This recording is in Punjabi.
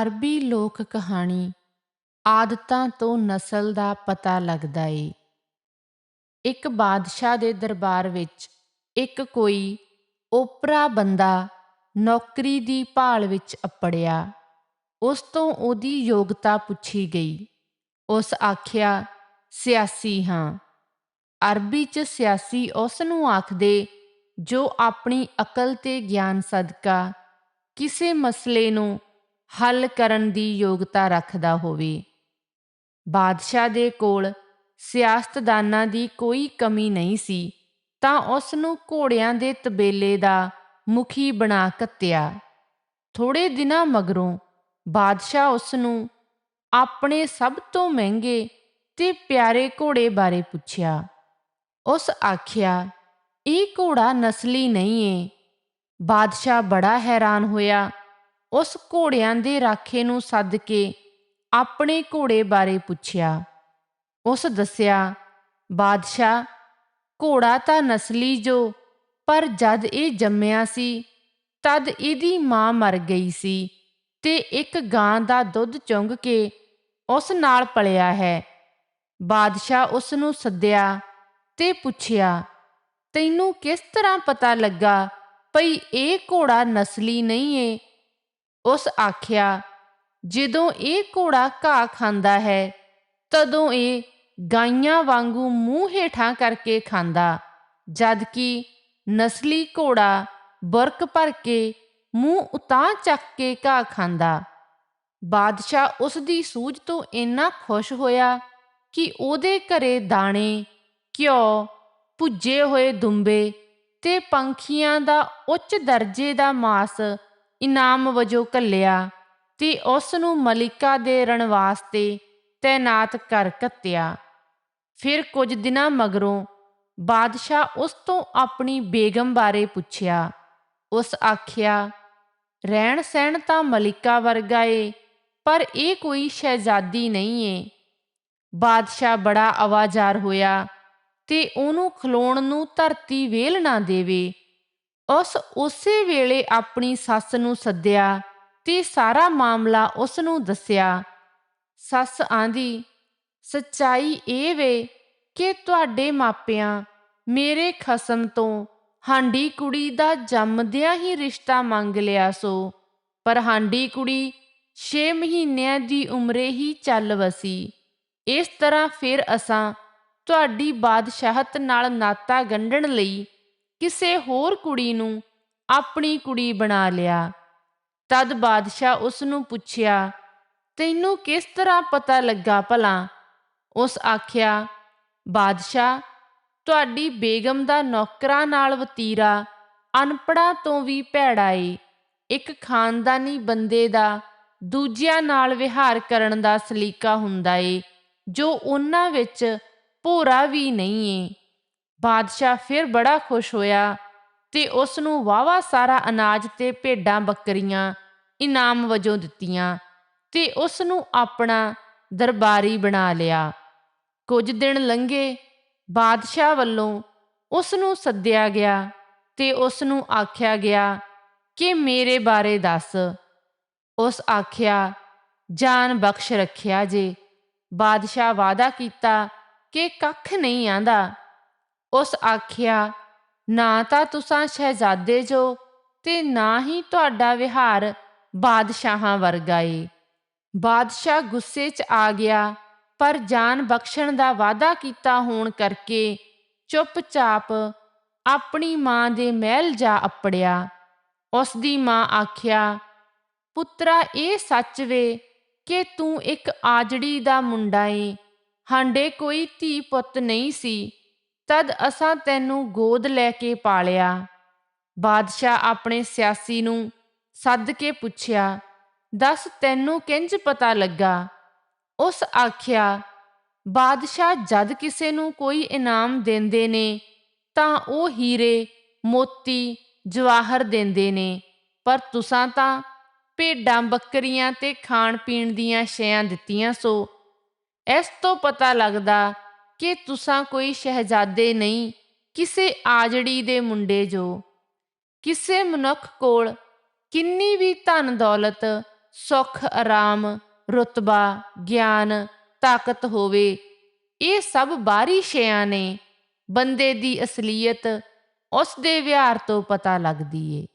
ਅਰਬੀ ਲੋਕ ਕਹਾਣੀ ਆਦਤਾਂ ਤੋਂ ਨਸਲ ਦਾ ਪਤਾ ਲੱਗਦਾ ਏ। ਇੱਕ ਬਾਦਸ਼ਾਹ ਦੇ ਦਰਬਾਰ ਵਿੱਚ ਇੱਕ ਕੋਈ ਓਪਰਾ ਬੰਦਾ ਨੌਕਰੀ ਦੀ ਭਾਲ ਵਿੱਚ ਅਪੜਿਆ। ਉਸ ਤੋਂ ਉਹਦੀ ਯੋਗਤਾ ਪੁੱਛੀ ਗਈ। ਉਸ ਆਖਿਆ, ਸਿਆਸੀ ਹਾਂ। ਅਰਬੀ 'ਚ ਸਿਆਸੀ ਉਸ ਨੂੰ ਆਖਦੇ, ਜੋ ਆਪਣੀ ਅਕਲ ਤੇ ਗਿਆਨ ਸਦਕਾ, ਕਿਸੇ ਮਸਲੇ ਨੂੰ ਹੱਲ ਕਰਨ ਦੀ ਯੋਗਤਾ ਰੱਖਦਾ ਹੋਵੇ। ਬਾਦਸ਼ਾਹ ਦੇ ਕੋਲ ਸਿਆਸਤਦਾਨਾਂ ਦੀ ਕੋਈ ਕਮੀ ਨਹੀਂ ਸੀ, ਤਾਂ ਉਸ ਨੂੰ ਘੋੜਿਆਂ ਦੇ ਤਬੇਲੇ ਦਾ ਮੁਖੀ ਬਣਾ ਕੱਤਿਆ। ਥੋੜੇ ਦਿਨਾਂ ਮਗਰੋਂ ਬਾਦਸ਼ਾਹ ਉਸ ਨੂੰ ਆਪਣੇ ਸਭ ਤੋਂ ਮਹਿੰਗੇ ਤੇ ਪਿਆਰੇ ਘੋੜੇ ਬਾਰੇ ਪੁੱਛਿਆ। ਉਸ ਆਖਿਆ, ਇਹ ਘੋੜਾ ਨਸਲੀ ਨਹੀਂ ਏ। ਬਾਦਸ਼ਾਹ ਬੜਾ ਹੈਰਾਨ ਹੋਇਆ ਉਸ ਘੋੜਿਆਂ ਦੇ ਰਾਖੇ ਨੂੰ ਸੱਦ ਕੇ ਆਪਣੇ ਘੋੜੇ ਬਾਰੇ ਪੁੱਛਿਆ। ਉਸ ਦੱਸਿਆ, ਬਾਦਸ਼ਾਹ, ਘੋੜਾ ਤਾਂ ਨਸਲੀ ਜੋ, ਪਰ ਜਦ ਇਹ ਜੰਮਿਆ ਸੀ, ਤਦ ਇਹਦੀ ਮਾਂ ਮਰ ਗਈ ਸੀ ਤੇ ਇੱਕ ਗਾਂ ਦਾ ਦੁੱਧ ਚੁੰਗ ਕੇ ਉਸ ਨਾਲ ਪਲਿਆ ਹੈ। ਬਾਦਸ਼ਾਹ ਉਸ ਨੂੰ ਸੱਦਿਆ ਤੇ ਪੁੱਛਿਆ, ਤੈਨੂੰ ਕਿਸ ਤਰ੍ਹਾਂ ਪਤਾ ਲੱਗਾ ਭਈ ਇਹ ਘੋੜਾ ਨਸਲੀ ਨਹੀਂ ਏ ਉਸ ਆਖਿਆ, ਜਦੋਂ ਇਹ ਘੋੜਾ ਘਾਹ ਖਾਂਦਾ ਹੈ, ਤਦੋਂ ਇਹ ਗਾਈਆਂ ਵਾਂਗੂ ਮੂੰਹ ਹੇਠਾਂ ਕਰਕੇ ਖਾਂਦਾ ਜਦ ਕਿ ਨਸਲੀ ਘੋੜਾ ਬਰਕ ਭਰ ਕੇ ਮੂੰਹ ਉਤਾਂ ਚੱਕ ਕੇ ਘਾਹ ਖਾਂਦਾ। ਬਾਦਸ਼ਾਹ ਉਸ ਦੀ ਸੂਝ ਤੋਂ ਇੰਨਾ ਖੁਸ਼ ਹੋਇਆ ਕਿ ਉਹਦੇ ਘਰੇ ਦਾਣੇ, ਘਿਓ, ਭੁੱਜੇ ਹੋਏ ਦੁੰਬੇ ਤੇ ਪੰਖੀਆਂ ਦਾ ਉੱਚ ਦਰਜੇ ਦਾ ਮਾਸ ਇਨਾਮ ਵਜੋਂ ਕੱਲਿਆ ਤੇ ਉਸ ਨੂੰ ਮਲਿਕਾ ਦੇ ਰਣ ਵਾਸਤੇ ਤੈਨਾਤ ਕਰ ਕੱਤਿਆ। ਫਿਰ ਕੁਝ ਦਿਨਾਂ ਮਗਰੋਂ ਬਾਦਸ਼ਾਹ ਉਸ ਤੋਂ ਆਪਣੀ ਬੇਗਮ ਬਾਰੇ ਪੁੱਛਿਆ। ਉਸ ਆਖਿਆ, ਰਹਿਣ ਸਹਿਣ ਤਾਂ ਮਲਿਕਾ ਵਰਗਾ ਏ, ਪਰ ਇਹ ਕੋਈ ਸ਼ਹਿਜ਼ਾਦੀ ਨਹੀਂ ਏ। ਬਾਦਸ਼ਾਹ ਬੜਾ ਆਵਾਜ਼ਾਰ ਹੋਇਆ ਤੇ ਉਹਨੂੰ ਖਲੋਣ ਨੂੰ ਧਰਤੀ ਵੇਲ ਨਾ ਦੇਵੇ। ਉਸ ਉਸੇ ਵੇਲੇ ਆਪਣੀ ਸੱਸ ਨੂੰ ਸੱਦਿਆ ਤੇ ਸਾਰਾ ਮਾਮਲਾ ਉਸ ਨੂੰ ਦੱਸਿਆ। ਸੱਸ ਆਂਦੀ, ਸੱਚਾਈ ਇਹ ਵੇ ਕਿ ਤੁਹਾਡੇ ਮਾਪਿਆਂ ਮੇਰੇ ਖਸਮ ਤੋਂ ਹਾਂਡੀ ਕੁੜੀ ਦਾ ਜੰਮਦਿਆਂ ਹੀ ਰਿਸ਼ਤਾ ਮੰਗ ਲਿਆ ਸੋ, ਪਰ ਹਾਂਡੀ ਕੁੜੀ 6 ਮਹੀਨਿਆਂ ਦੀ ਉਮਰੇ ਹੀ ਚੱਲ ਵਸੀ। ਇਸ ਤਰ੍ਹਾਂ ਫਿਰ ਅਸਾਂ ਤੁਹਾਡੀ ਬਾਦਸ਼ਾਹਤ ਨਾਲ ਨਾਤਾ ਗੰਢਣ ਲਈ ਕਿਸੇ ਹੋਰ ਕੁੜੀ ਨੂੰ ਆਪਣੀ ਕੁੜੀ ਬਣਾ ਲਿਆ। ਤਦ ਬਾਦਸ਼ਾਹ ਉਸ ਨੂੰ ਪੁੱਛਿਆ, ਤੈਨੂੰ ਕਿਸ ਤਰ੍ਹਾਂ ਪਤਾ ਲੱਗਾ ਭਲਾ? ਉਸ ਆਖਿਆ, ਬਾਦਸ਼ਾਹ, ਤੁਹਾਡੀ ਬੇਗਮ ਦਾ ਨੌਕਰਾਂ ਨਾਲ ਵਤੀਰਾ ਅਨਪੜਾਂ ਤੋਂ ਵੀ ਭੈੜਾ ਏ। ਇੱਕ ਖਾਨਦਾਨੀ ਬੰਦੇ ਦਾ ਦੂਜਿਆਂ ਨਾਲ ਵਿਹਾਰ ਕਰਨ ਦਾ ਸਲੀਕਾ ਹੁੰਦਾ ਏ, ਜੋ ਉਹਨਾਂ ਵਿੱਚ ਭੋਰਾ ਵੀ ਨਹੀਂ ਏ। ਬਾਦਸ਼ਾਹ ਫਿਰ ਬੜਾ ਖੁਸ਼ ਹੋਇਆ ਤੇ ਉਸ ਨੂੰ ਵਾਵਾ ਸਾਰਾ ਅਨਾਜ ਤੇ ਭੇਡਾਂ, ਬੱਕਰੀਆਂ, ਇਨਾਮ ਵਜੋਂ ਦਿੱਤੀਆਂ ਤੇ ਉਸ ਨੂੰ ਆਪਣਾ ਦਰਬਾਰੀ ਬਣਾ ਲਿਆ। ਕੁਝ ਦਿਨ ਲੰਘੇ, ਬਾਦਸ਼ਾਹ ਵੱਲੋਂ ਉਸ ਨੂੰ ਸੱਦਿਆ ਗਿਆ ਤੇ ਉਸ ਨੂੰ ਆਖਿਆ ਗਿਆ ਕਿ ਮੇਰੇ ਬਾਰੇ ਦੱਸ। ਉਸ ਆਖਿਆ, ਜਾਨ ਬਖਸ਼ ਰੱਖਿਆ ਜੇ। ਬਾਦਸ਼ਾਹ ਵਾਦਾ ਕੀਤਾ ਕਿ ਕੱਖ ਨਹੀਂ ਆਂਦਾ। ਉਸ ਆਖਿਆ, ਨਾ ਤਾਂ ਤੁਸੀਂ ਸ਼ਹਿਜ਼ਾਦੇ ਜੋ ਤੇ ਨਾ ਹੀ ਤੁਹਾਡਾ ਵਿਹਾਰ ਬਾਦਸ਼ਾਹਾਂ ਵਰਗਾ ਏ। ਬਾਦਸ਼ਾਹ ਗੁੱਸੇ 'ਚ ਆ ਗਿਆ, ਪਰ ਜਾਨ ਬਖਸ਼ਣ ਦਾ ਵਾਦਾ ਕੀਤਾ ਹੋਣ ਕਰਕੇ ਚੁੱਪਚਾਪ ਆਪਣੀ ਮਾਂ ਦੇ ਮਹਿਲ ਜਾ ਅਪੜਿਆ। ਉਸ ਦੀ ਮਾਂ ਆਖਿਆ, ਪੁੱਤਰਾ, ਇਹ ਸੱਚ ਵੇ ਕਿ ਤੂੰ ਇੱਕ ਆਜੜੀ ਦਾ ਮੁੰਡਾ ਏ। ਹਾਂਡੇ ਕੋਈ ਧੀ ਪੁੱਤ ਨਹੀਂ ਸੀ। ਤਦ ਅਸਾਂ ਤੈਨੂੰ ਗੋਦ ਲੈ ਕੇ ਪਾਲਿਆ। ਬਾਦਸ਼ਾਹ ਆਪਣੇ ਸਿਆਸੀ ਨੂੰ ਸੱਦ ਕੇ ਪੁੱਛਿਆ, ਦੱਸ ਤੈਨੂੰ ਕਿੰਜ ਪਤਾ ਲੱਗਾ? ਉਸ ਆਖਿਆ, ਬਾਦਸ਼ਾਹ ਜਦ ਕਿਸੇ ਨੂੰ ਕੋਈ ਇਨਾਮ ਦਿੰਦੇ ਨੇ, ਤਾਂ ਉਹ ਹੀਰੇ, ਮੋਤੀ, ਜਵਾਹਰ ਦਿੰਦੇ ਨੇ, ਪਰ ਤੁਸਾਂ ਤਾਂ ਭੇਡਾਂ ਬੱਕਰੀਆਂ ਤੇ ਖਾਣ ਪੀਣ ਦੀਆਂ ਸ਼ੈਆਂ ਦਿੱਤੀਆਂ ਸੋ। ਇਸ ਤੋਂ ਪਤਾ ਲੱਗਦਾ ਕਿ ਤੁਸਾਂ ਕੋਈ ਸ਼ਹਿਜ਼ਾਦੇ ਨਹੀਂ, ਕਿਸੇ ਆਜੜੀ ਦੇ ਮੁੰਡੇ ਜੋ। ਕਿਸੇ ਮਨੁੱਖ ਕੋਲ ਕਿੰਨੀ ਵੀ ਧਨ ਦੌਲਤ, ਸੁੱਖ, ਆਰਾਮ, ਰੁਤਬਾ, ਗਿਆਨ, ਤਾਕਤ ਹੋਵੇ, ਇਹ ਸਭ ਬਾਹਰੀ ਸ਼ਿਆਂ ਨੇ, ਬੰਦੇ ਦੀ ਅਸਲੀਅਤ ਉਸ ਦੇ ਵਿਹਾਰ ਤੋਂ ਪਤਾ ਲੱਗਦੀ ਏ।